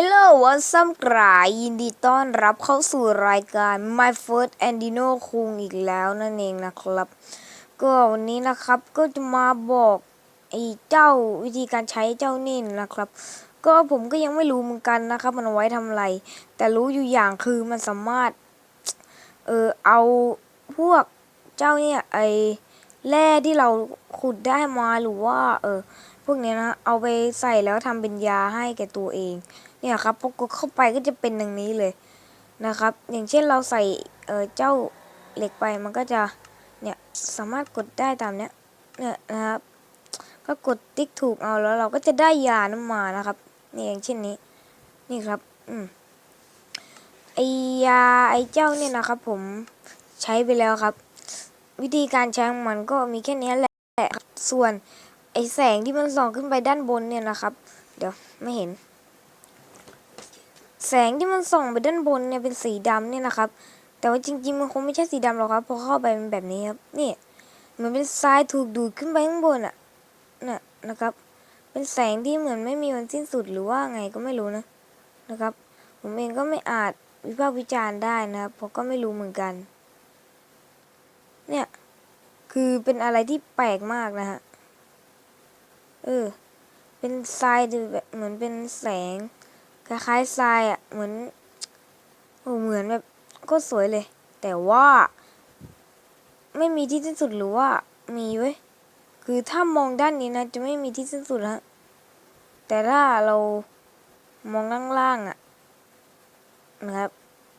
Hello what's up กรายยินดีต้อนรับเข้าสู่รายการ My First Andino คุงอีกแล้วนั่นเองนะครับ ก็วันนี้นะครับก็จะมาบอกไอ้เจ้าวิธีการใช้เจ้านี่นะครับ ก็ผมก็ยังไม่รู้เหมือนกันนะครับ มันไว้ทำอะไร แต่รู้อยู่อย่างคือมันสามารถ เออเอาพวกเจ้าเนี่ยไอแร่ที่เราขุดได้มาหรือว่า เออ วกนี้นะ เอาไปใส่แล้วทำเป็นยาให้แก่ตัวเอง เนี่ยครับพอกดเข้าไปก็จะเป็นอย่างนี้เลยนะครับ อย่างเช่นเราใส่เออเจ้าเหล็กไปมันก็จะเนี่ยสามารถกดได้ตามเนี้ยเนี่ยนะครับก็กดติ๊กถูกเอาแล้วเราก็จะได้ยานั้นมานะครับนี่อย่างเช่นนี้ นี่ครับ อืมไอยาไอเจ้าเนี่ยนะครับ ผมใช้ไปแล้วครับ วิธีการใช้ของมันก็มีแค่นี้แหละส่วน ไอแสงที่มันส่องขึ้นไปด้านบนเนี่ยนะครับ เดี๋ยวไม่เห็น แสงที่มันส่องไปด้านบนเนี่ยเป็นสีดำเนี่ยนะครับ แต่ว่าจริงๆมันคงไม่ใช่สีดำหรอกครับเพอเข้าไปเป็นแบบนี้ครับนี่เหมือนเป็นทรายถูกดูดขึ้นไปข้างบนอะน่ะนะครับ เป็นแสงที่เหมือนไม่มีวันสิ้นสุดหรือว่าไงก็ไม่รู้นะนะครับ ผมเองก็ไม่อาจวิพากษ์วิจารณ์ได้นะครับเพราะก็ไม่รู้เหมือนกัน เนี่ยคือเป็นอะไรที่แปลกมากนะฮะ ออ เป็นทรายดูแบบเหมือนเป็นแสง คล้ายๆทรายอะ เหมือนโอ้เหมือนแบบก็สวยเลย แต่ว่า ไม่มีที่สิ้นสุดหรือว่า มีเว้ยคือถ้ามองด้านนี้นะ จะไม่มีที่สิ้นสุดฮะแต่ถ้าเรามองล่างๆอะนะครับ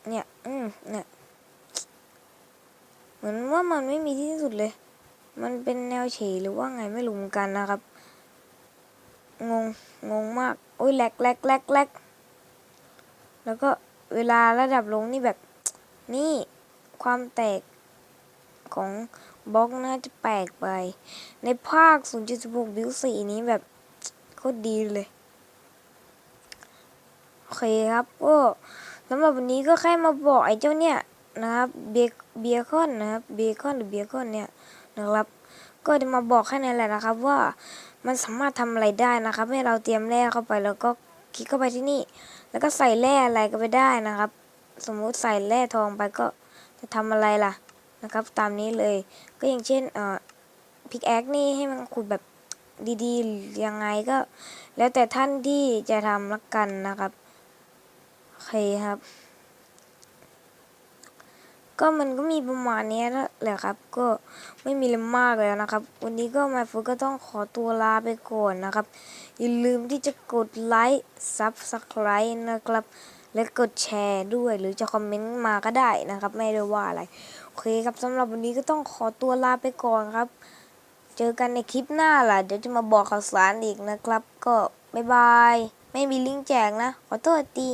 เนี่ย อืมเนี่ยเหมือนว่ามันไม่มีที่สิ้นสุดเลย มันเป็นแนวเฉยหรือว่าไงไม่รู้เหมือนกันนะครับ งง งงมาก โอ้ยแลกแลกแลกแลกแล้วก็เวลาระดับลงนี่แบบ นี่ความแตกของบล็อกน่าจะแปลกไป ในภาค 0.16 บิวสีนี้แบบโคตรดีเลย โอเคครับ ก็สำหรับวันนี้ก็แค่มาบอกไอ้เจ้าเนี่ยนะครับเบียคอนนะครับเบียคอนหรือเบียคอนเนี่ยนะครับ ก็จะมาบอกแค่นั้นแหละนะครับว่า มันสามารถทำอะไรได้นะครับ ให้เราเตรียมแร่เข้าไปแล้วก็คลิกเข้าไปที่นี่ แล้วก็ใส่แร่อะไรก็ไปได้นะครับ สมมุติใส่แร่ทองไปก็จะทำอะไรล่ะนะครับ ตามนี้เลยก็อย่างเช่นเอ่อพิกแอคนี่ให้มันขุดแบบดีๆยังไงก็ แล้วแต่ท่านที่จะทำละกันนะครับโอเคครับ ก็มันก็มีประมาณนี้แหละครับ ก็ไม่มีอะไรมากแล้วนะครับ วันนี้ก็มาฟูก็ต้องขอตัวลาไปก่อนนะครับ อย่าลืมที่จะกดไลค์ซับสไคร b ์นะครับ และกดแชร์ด้วยหรือจะคอมเมนต์มาก็ได้นะครับ ไม่ได้ว่าอะไร โอเคครับสำหรับวันนี้ก็ต้องขอตัวลาไปก่อนครับ เจอกันในคลิปหน้าล่ะ เดี๋ยวจะมาบอกข่าวสารอีกนะครับ ก็บ๊ายบาย ไม่มีลิงก์แจกนะ ขอโทษที